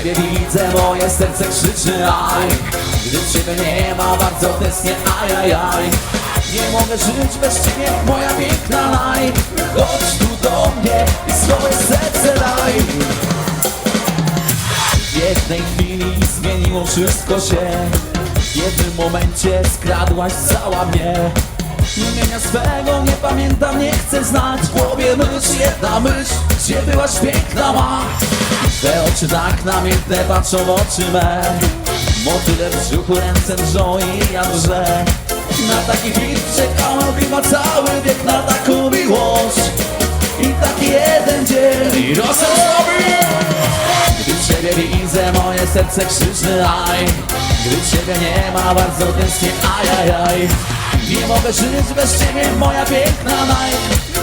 Ciebie widzę, moje serce krzyczy aj! Gdy Ciebie nie ma, bardzo tęsknię ajajaj. Nie mogę żyć bez Ciebie, moja piękna naj. Chodź tu do mnie i swoje serce daj. W jednej chwili zmieniło wszystko się. W jednym momencie skradłaś cała mnie. Imienia swego nie pamiętam, nie chcę znać. W głowie myśl, jedna myśl Gdzie byłaś piękna ma? Te oczy tak namiętne patrzą w oczy me. Motyle w brzuchu, ręce drżą i ja drżę. Na taki hit czekałem chyba cały wiek Na taką miłość. I taki jeden dzień. I razem z nami gdy Ciebie widzę, moje serce krzyczy aj. Gdy Ciebie nie ma, bardzo tęsknię ajajaj Nie mogę żyć bez Ciebie, moja piękna naj.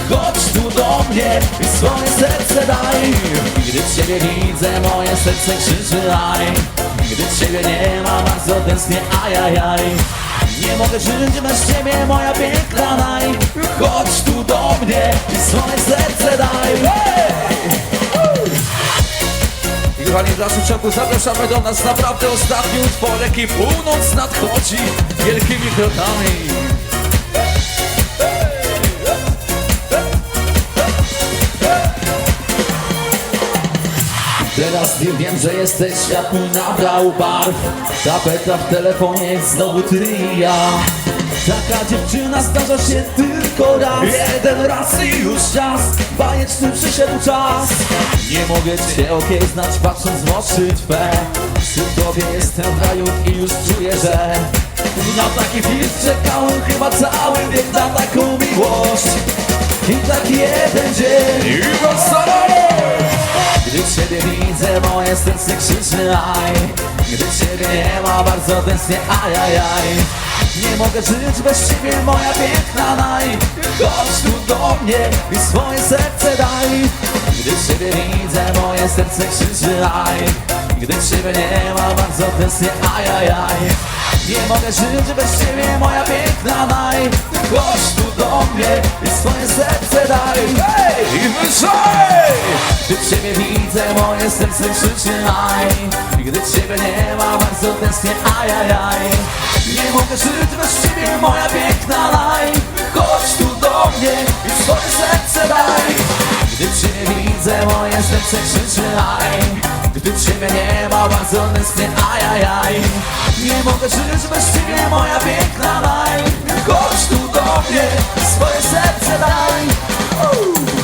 Chodź tu do mnie i swoje serce daj. Gdy Ciebie widzę, moje serce krzyczy aj. Gdy Ciebie nie ma, bardzo tęsknię ajajaj. Nie mogę żyć bez Ciebie, moja piękna naj. Chodź tu do mnie i swoje serce daj. Kochani, w naszym czoku zapraszamy do nas. Naprawdę ostatni utworek i północ nadchodzi wielkimi krokami. Nie wiem, że jesteś, świat nabrał barw. Tapeta w telefonie znowu ty i ja. Taka dziewczyna zdarza się tylko raz. Jeden raz i już czas Bajeczny przyszedł czas. Nie mogę cię okiełznać patrząc w oczy Twe. Przy tobie jestem w raju i już czuję, że Na taki film czekałem chyba cały wiek Na taką miłość. I taki jeden dzień I gdy Ciebie widzę, moje serce krzyczy aj! Gdy Ciebie nie ma, bardzo tęsknię ajajaj! Nie mogę żyć bez Ciebie, moja piękna naj! Chodź tu do mnie i swoje serce daj Gdy Ciebie widzę, moje serce krzyczy aj! Gdy Ciebie nie ma, bardzo tęsknię ajajaj! Nie mogę żyć bez Ciebie, moja piękna naj! Chodź tu do mnie i swoje serce daj. Hej! I wyżej! Gdy Ciebie widzę, moje serce krzyczy aj! Gdy Ciebie nie ma, bardzo tęsknię ajajaj! Nie mogę żyć bez Ciebie, moja piękna naj! Chodź tu do mnie i swoje serce daj Widzę, moje serce krzyczy aj! Gdy Ciebie nie ma, bardzo tęsknię ajajaj! Nie mogę żyć bez Ciebie, moja piękna naj Chodź tu do mnie swoje serce daj! Uuu.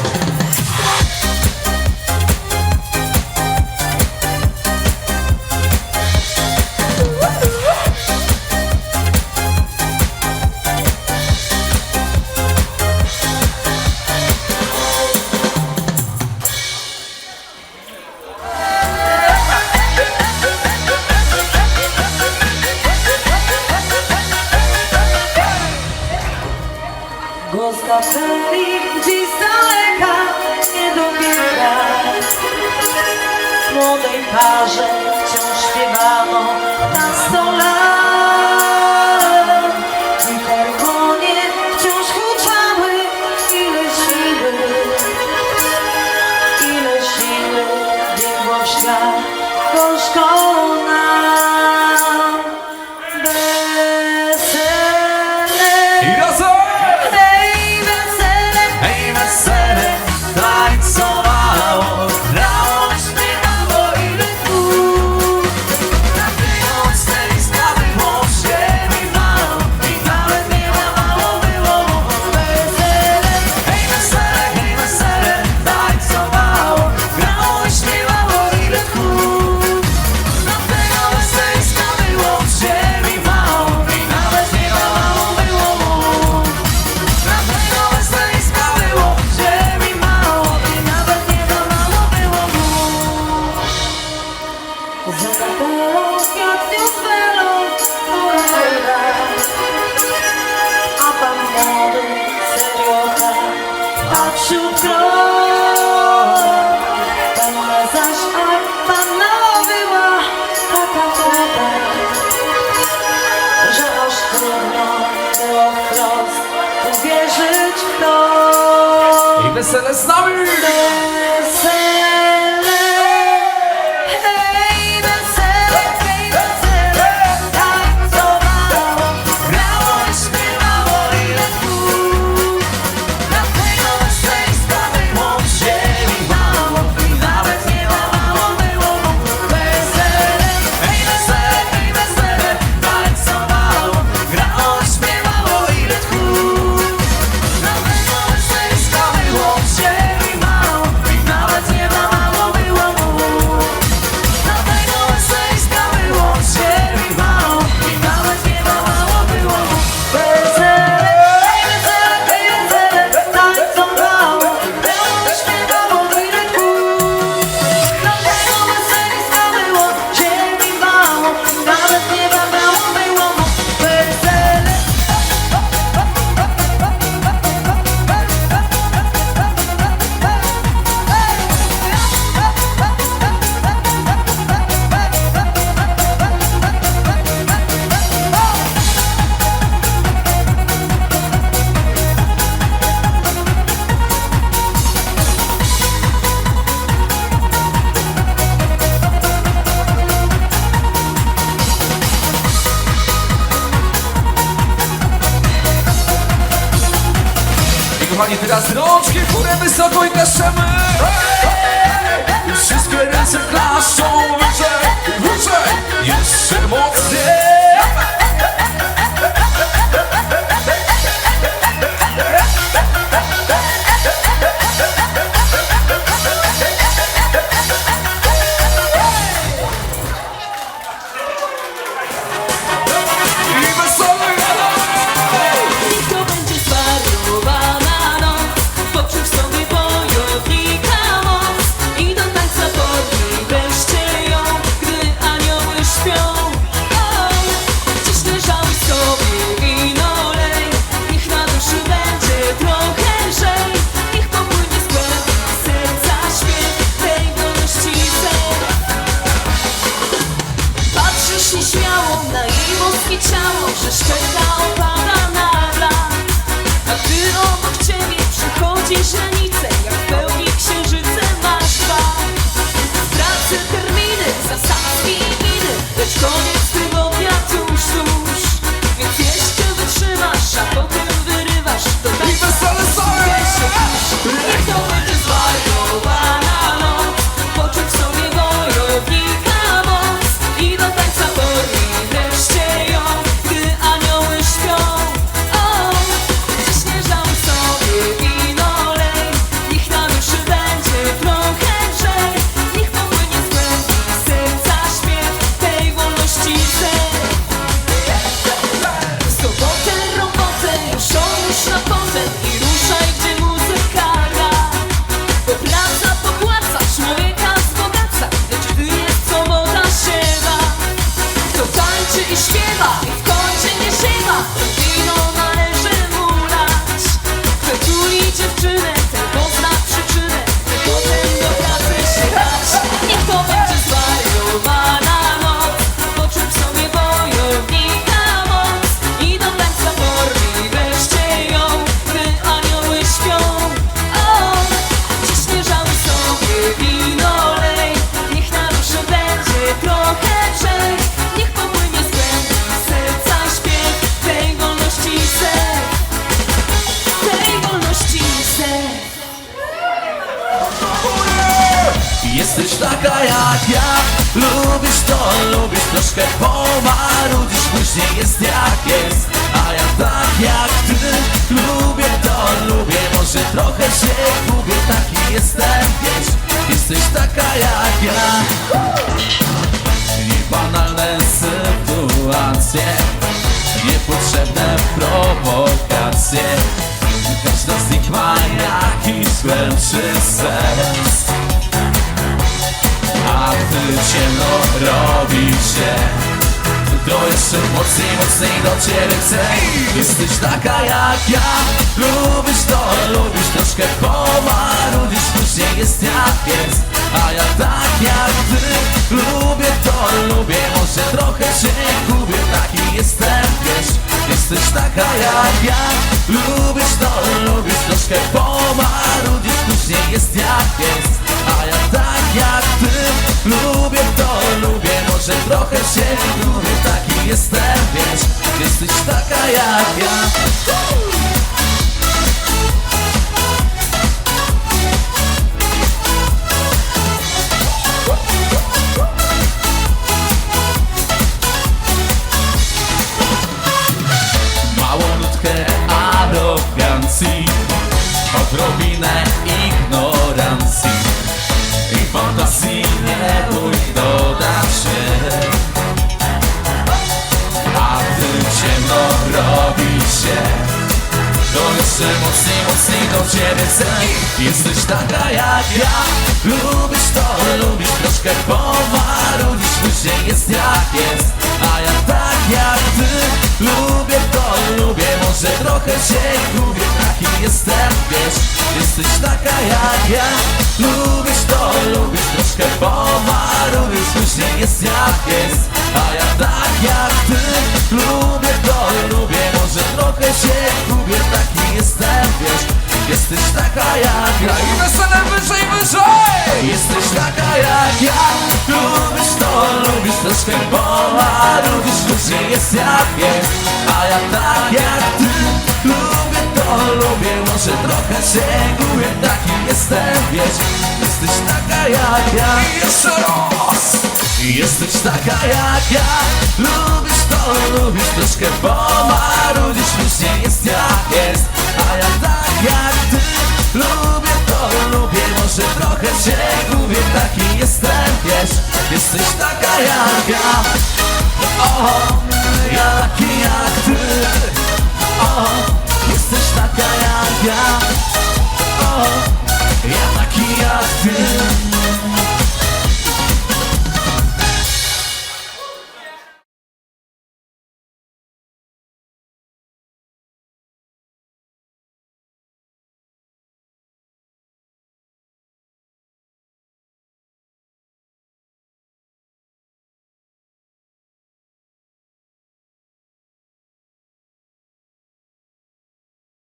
Młodej parze wciąż śpiewano na sto kochani, teraz rączki w górę wysoko i klaszczemy Wszystkie ręce klaszczą wyżej, wyżej Jeszcze mocniej Jesteś taka jak ja. Lubisz to, lubisz troszkę pomarudzisz. Później jest jak jest. A ja tak jak ty. Lubię to, lubię. Może trochę się gubię. Taki jestem, wiesz. Jesteś taka jak ja jeszcze mocniej, mocniej do ciebie chcę. Jesteś taka jak ja. Lubisz to, lubisz troszkę pomarudzisz Później jest jak jest A ja tak jak ty. Lubię to, lubię Może trochę się gubię. Taki jestem, wiesz. Jesteś taka jak ja. Lubisz to, lubisz troszkę pomarudzisz Później jest jak jest A ja tak jak ty. Lubię to, lubię Może trochę się gubię Jestem, wiesz Jesteś taka jak ja jeszcze mocniej, mocniej do ciebie chcę. Jesteś taka jak ja. Lubisz to, lubisz troszkę pomarudzisz Później jest jak jest. A ja tak jak ty. Lubię Może trochę się gubię Taki jestem, wiesz Jesteś taka jak ja. Lubisz to, lubisz troszkę pomarudzisz Później jest jak jest. A ja tak jak ty Lubię to, lubię Może trochę się gubię Taki jestem, wiesz Jesteś taka jak ja. I wesele wyżej, wyżej! Jesteś taka jak ja troszkę pomarudzisz Później jest jak jest A ja tak jak ty Lubię to, lubię Może trochę się gubię, taki jestem, wiesz. Jesteś taka jak ja. Jeszcze raz. Jesteś taka jak ja. Lubisz to, lubisz troszkę pomarudzić Już nie jest jak jest A ja tak jak ty Lubię to, lubię Może trochę się gubię Taki jestem, wiesz. Jesteś taka jak ja O, ja taki jak ty O, jesteś taka jak ja. O, ja taki jak